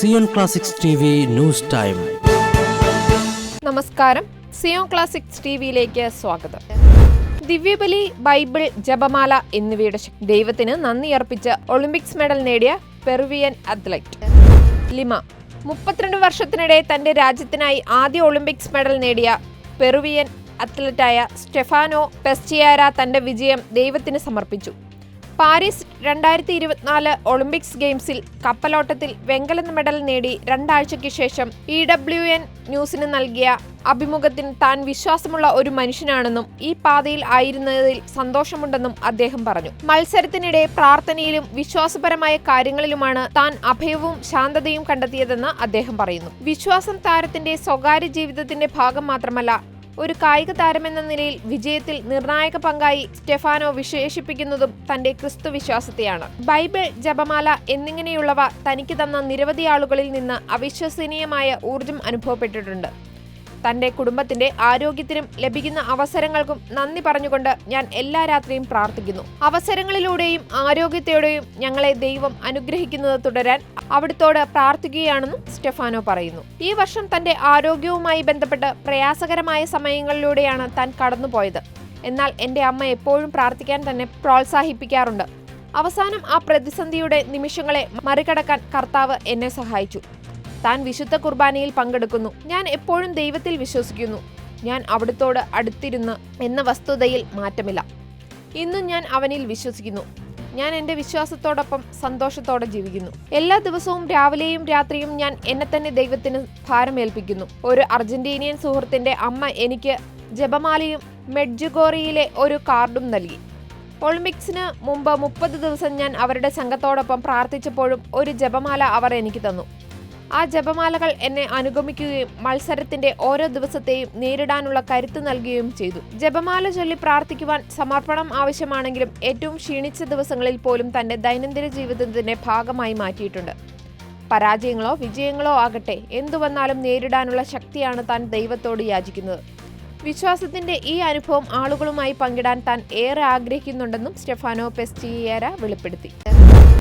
Zion classics news time നമസ്കാരം. Zion classics ടി സ്വാഗതം. ദിവ്യബലി ബൈബിൾ ജപമാല എന്നിവയുടെ ദൈവത്തിന് നന്ദി അർപ്പിച്ച് ഒളിമ്പിക്സ് മെഡൽ നേടിയ പെറുവിയൻ അത്ലറ്റ്. ലിമ മുപ്പത്തിരണ്ട് വർഷത്തിനിടെ തന്റെ രാജ്യത്തിനായി ആദ്യ ഒളിമ്പിക്സ് മെഡൽ നേടിയ പെറുവിയൻ അത്ലറ്റായ സ്റ്റെഫാനോ പെസ്റ്റിയാര തന്റെ വിജയം ദൈവത്തിന് സമർപ്പിച്ചു. പാരീസ് രണ്ടായിരത്തി ഇരുപത്തിനാല് ഒളിമ്പിക്സ് ഗെയിംസിൽ കപ്പലോട്ടത്തിൽ വെങ്കല മെഡൽ നേടി രണ്ടാഴ്ചയ്ക്ക് ശേഷം ഇ ഡബ്ല്യു എൻ ന്യൂസിന് നൽകിയ അഭിമുഖത്തിന് താൻ വിശ്വാസമുള്ള ഒരു മനുഷ്യനാണെന്നും ഈ പാതയിൽ ആയിരുന്നതിൽ സന്തോഷമുണ്ടെന്നും അദ്ദേഹം പറഞ്ഞു. മത്സരത്തിനിടെ പ്രാർത്ഥനയിലും വിശ്വാസപരമായ കാര്യങ്ങളിലുമാണ് താൻ അഭയവും ശാന്തതയും കണ്ടെത്തിയതെന്ന് അദ്ദേഹം പറയുന്നു. വിശ്വാസം താരത്തിന്റെ സ്വകാര്യ ജീവിതത്തിന്റെ ഭാഗം മാത്രമല്ല ഒരു കായിക താരമെന്ന നിലയിൽ വിജയത്തിൽ നിർണായക പങ്കായി സ്റ്റെഫാനോ വിശേഷിപ്പിക്കുന്നതും തന്റെ ക്രിസ്തു വിശ്വാസത്തെയാണ്. ബൈബിൾ ജപമാല എന്നിങ്ങനെയുള്ളവ തനിക്ക് തന്ന നിരവധി ആളുകളിൽ നിന്ന് അവിശ്വസനീയമായ ഊർജം അനുഭവപ്പെട്ടിട്ടുണ്ട്. തന്റെ കുടുംബത്തിന്റെ ആരോഗ്യത്തിനും ലഭിക്കുന്ന അവസരങ്ങൾക്കും നന്ദി പറഞ്ഞുകൊണ്ട് ഞാൻ എല്ലാ രാത്രിയും പ്രാർത്ഥിക്കുന്നു. അവസരങ്ങളിലൂടെയും ആരോഗ്യത്തോടെയും ഞങ്ങളെ ദൈവം അനുഗ്രഹിക്കുന്നത് തുടരാൻ അവിടുത്തോട് പ്രാർത്ഥിക്കുകയാണെന്നും സ്റ്റെഫാനോ പറയുന്നു. ഈ വർഷം തന്റെ ആരോഗ്യവുമായി ബന്ധപ്പെട്ട് പ്രയാസകരമായ സമയങ്ങളിലൂടെയാണ് താൻ കടന്നുപോയത്. എന്നാൽ എന്റെ അമ്മ എപ്പോഴും പ്രാർത്ഥിക്കാൻ തന്നെ പ്രോത്സാഹിപ്പിക്കാറുണ്ട്. അവസാനം ആ പ്രതിസന്ധിയുടെ നിമിഷങ്ങളെ മറികടക്കാൻ കർത്താവ് എന്നെ സഹായിച്ചു. താൻ വിശുദ്ധ കുർബാനയിൽ പങ്കെടുക്കുന്നു. ഞാൻ എപ്പോഴും ദൈവത്തിൽ വിശ്വസിക്കുന്നു. ഞാൻ അവിടുത്തോട് അടുത്തിരുന്ന് എന്ന വസ്തുതയിൽ മാറ്റമില്ല. ഇന്നും ഞാൻ അവനിൽ വിശ്വസിക്കുന്നു. ഞാൻ എന്റെ വിശ്വാസത്തോടൊപ്പം സന്തോഷത്തോടെ ജീവിക്കുന്നു. എല്ലാ ദിവസവും രാവിലെയും രാത്രിയും ഞാൻ എന്നെ തന്നെ ദൈവത്തിന് ഭാരമേൽപ്പിക്കുന്നു. ഒരു അർജന്റീനിയൻ സുഹൃത്തിന്റെ അമ്മ എനിക്ക് ജപമാലയും മെഡ്ജുഗോറിയിലെ ഒരു കാർഡും നൽകി. ഒളിമ്പിക്സിന് മുമ്പ് മുപ്പത് ദിവസം ഞാൻ അവരുടെ സംഘത്തോടൊപ്പം പ്രാർത്ഥിച്ചപ്പോഴും ഒരു ജപമാല അവർ എനിക്ക് തന്നു. ആ ജപമാലകൾ എന്നെ അനുഗമിക്കുകയും മത്സരത്തിന്റെ ഓരോ ദിവസത്തെയും നേരിടാനുള്ള കരുത്ത് നൽകുകയും ചെയ്തു. ജപമാല ചൊല്ലി പ്രാർത്ഥിക്കുവാൻ സമർപ്പണം ആവശ്യമാണെങ്കിലും ഏറ്റവും ക്ഷീണിച്ച ദിവസങ്ങളിൽ പോലും തന്റെ ദൈനംദിന ജീവിതത്തിന്റെ ഭാഗമായി മാറ്റിയിട്ടുണ്ട്. പരാജയങ്ങളോ വിജയങ്ങളോ ആകട്ടെ എന്തു വന്നാലും നേരിടാനുള്ള ശക്തിയാണ് താൻ ദൈവത്തോട് യാചിക്കുന്നത്. വിശ്വാസത്തിന്റെ ഈ അനുഭവം ആളുകളുമായി പങ്കിടാൻ താൻ ഏറെ ആഗ്രഹിക്കുന്നുണ്ടെന്നും സ്റ്റെഫാനോ പെസ്റ്റിയേര വെളിപ്പെടുത്തി.